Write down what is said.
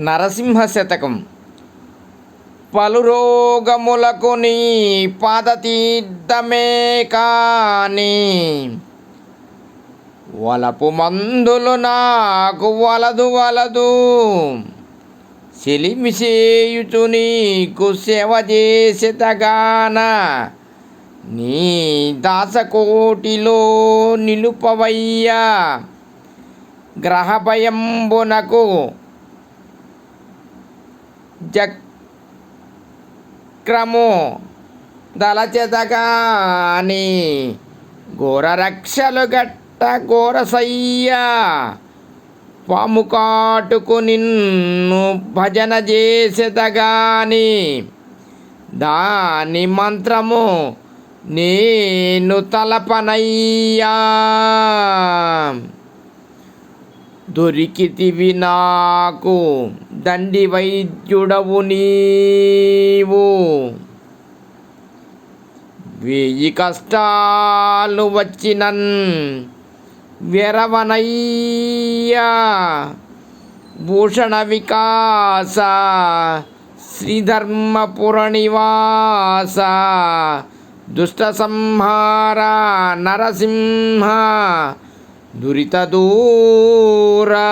నరసింహ శతకం పలు రోగములకు నీ పాదతీర్థమే కాని వలపు మందులు నాకు వలదు వలదు. సెలిమిసేయుచు నీకు సేవ చేసేతగాన నీ దాసకోటిలో నిలుపవయ్యా. గ్రహభయంబునకు చక్రము దళచెతగాని ఘోర రక్షలు గట్ట ఘోరసయ్యా. పాము కాటుకు నిన్ను భజన చేసేదగాని దాని మంత్రము నేను తలపనయ్యా. దొరికితివి నాకు దండి వైద్యుడవు నీవు. వెయ్యి కష్టాలు వచ్చినన్ వెరవనయ్యా. భూషణ వికాస శ్రీధర్మపుర నివాస దుష్ట సంహార నరసింహ దురిత దూరా.